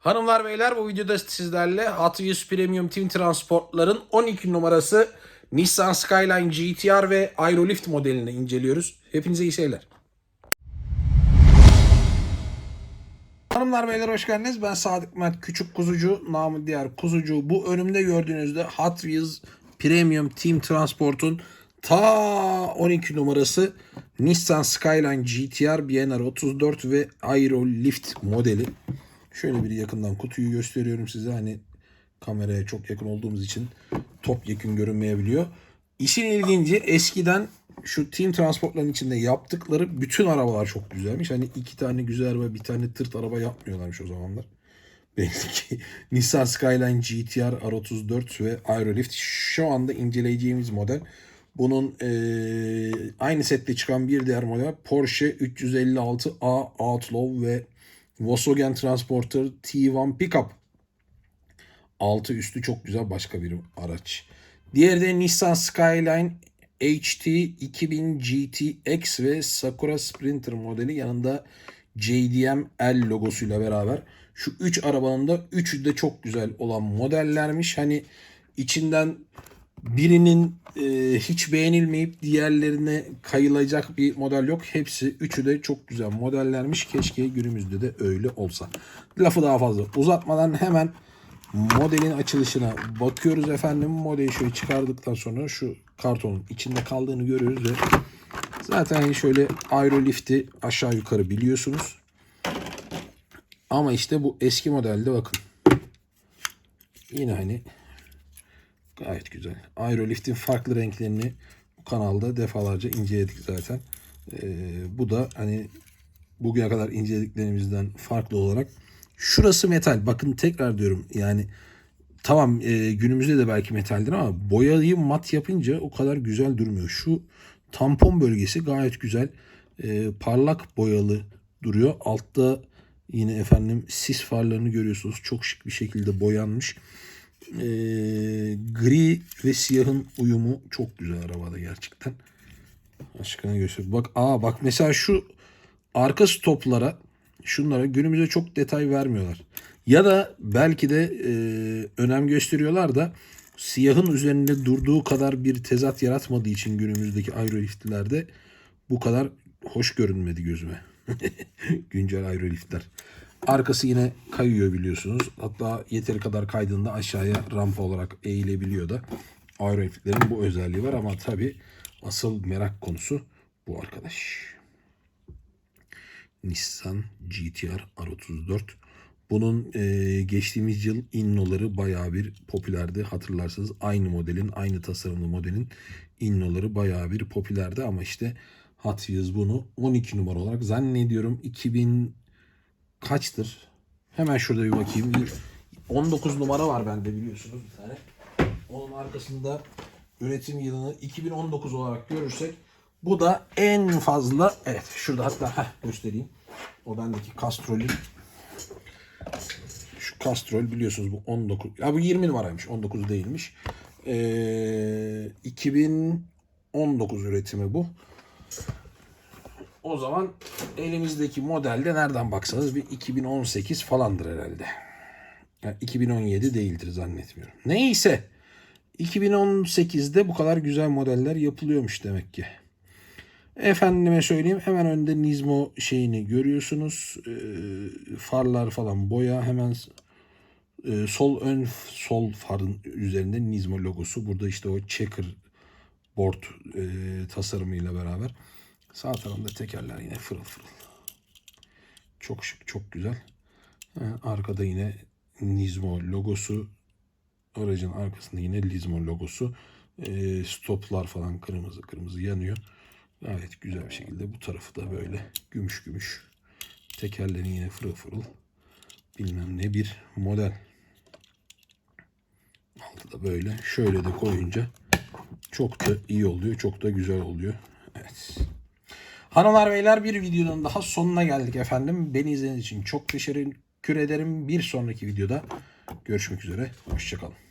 Hanımlar beyler bu videoda sizlerle Hot Wheels Premium Team Transport'ların 12 numarası Nissan Skyline GTR ve Aerolift modelini inceliyoruz. Hepinize iyi seyirler. Hanımlar beyler hoş geldiniz. Ben Sadık Mert Küçük Kuzucu, namı diğer Kuzucu. Bu önümde gördüğünüzde Hot Wheels Premium Team Transport'un ta 12 numarası Nissan Skyline GTR BNR 34 ve Aerolift modeli. Şöyle bir yakından kutuyu gösteriyorum size. Hani kameraya çok yakın olduğumuz için top yakın görünmeyebiliyor. İşin ilginci eskiden şu team transportların içinde yaptıkları bütün arabalar çok güzelmiş. Hani iki tane güzel araba bir tane tırt araba yapmıyorlarmış o zamanlar. Belli ki Nissan Skyline GTR R34 ve Aerolift şu anda inceleyeceğimiz model. Bunun eee, aynı sette çıkan bir diğer model Porsche 356A Outlaw ve Volkswagen Transporter T1 Pickup. Altı üstü çok güzel başka bir araç. Diğeri de Nissan Skyline HT 2000 GTX ve Sakura Sprinter modeli yanında JDM L logosuyla beraber. Şu 3 arabanın da üçü de çok güzel olan modellermiş. Hani içinden birinin e, hiç beğenilmeyip diğerlerine kayılacak bir model yok. Hepsi üçü de çok güzel modellermiş. Keşke günümüzde de öyle olsa. Lafı daha fazla uzatmadan hemen modelin açılışına bakıyoruz efendim. Modeli şöyle çıkardıktan sonra şu kartonun içinde kaldığını görüyoruz ve zaten şöyle aerolifti aşağı yukarı biliyorsunuz. Ama işte bu eski modelde bakın. Yine hani Gayet güzel. Aerolift'in farklı renklerini bu kanalda defalarca inceledik zaten. Ee, bu da hani bugüne kadar incelediklerimizden farklı olarak şurası metal. Bakın tekrar diyorum yani tamam e, günümüzde de belki metaldir ama boyayı mat yapınca o kadar güzel durmuyor. Şu tampon bölgesi gayet güzel. E, parlak boyalı duruyor. Altta yine efendim sis farlarını görüyorsunuz. Çok şık bir şekilde boyanmış e, gri ve siyahın uyumu çok güzel arabada gerçekten. Aşkına göster. Bak aa bak mesela şu arka stoplara şunlara günümüzde çok detay vermiyorlar. Ya da belki de e, önem gösteriyorlar da siyahın üzerinde durduğu kadar bir tezat yaratmadığı için günümüzdeki aeroliftlerde bu kadar hoş görünmedi gözüme. Güncel aeroliftler. Arkası yine kayıyor biliyorsunuz. Hatta yeteri kadar kaydığında aşağıya rampa olarak eğilebiliyor da. Aeroliftlerin bu özelliği var ama tabi asıl merak konusu bu arkadaş. Nissan GTR R34. Bunun e, geçtiğimiz yıl innoları bayağı bir popülerdi. Hatırlarsanız aynı modelin, aynı tasarımlı modelin innoları bayağı bir popülerdi ama işte Hot bunu 12 numara olarak zannediyorum 2000 kaçtır? Hemen şurada bir bakayım. Bir 19 numara var bende biliyorsunuz bir tane. Onun arkasında üretim yılını 2019 olarak görürsek bu da en fazla evet şurada hatta heh, göstereyim. O bendeki Castrol'ün şu Castrol biliyorsunuz bu 19 ya bu 20 numaraymış 19 değilmiş. Ee, 2019 üretimi bu. O zaman elimizdeki modelde nereden baksanız bir 2018 falandır herhalde. Yani 2017 değildir zannetmiyorum. Neyse. 2018'de bu kadar güzel modeller yapılıyormuş demek ki. Efendime söyleyeyim hemen önde Nismo şeyini görüyorsunuz. Ee, farlar falan boya hemen e, sol ön sol farın üzerinde Nismo logosu. Burada işte o checker board e, tasarımıyla beraber. Sağ tarafında tekerler yine fırıl fırıl. Çok şık, çok güzel. Arkada yine Nismo logosu. Aracın arkasında yine Nismo logosu. E, stoplar falan kırmızı kırmızı yanıyor. Gayet güzel bir şekilde bu tarafı da böyle gümüş gümüş. Tekerlerin yine fırıl fırıl. Bilmem ne bir model. Altı da böyle. Şöyle de koyunca çok da iyi oluyor. Çok da güzel oluyor. Evet. Hanımlar beyler bir videonun daha sonuna geldik efendim. Beni izlediğiniz için çok teşekkür ederim. Bir sonraki videoda görüşmek üzere. Hoşçakalın.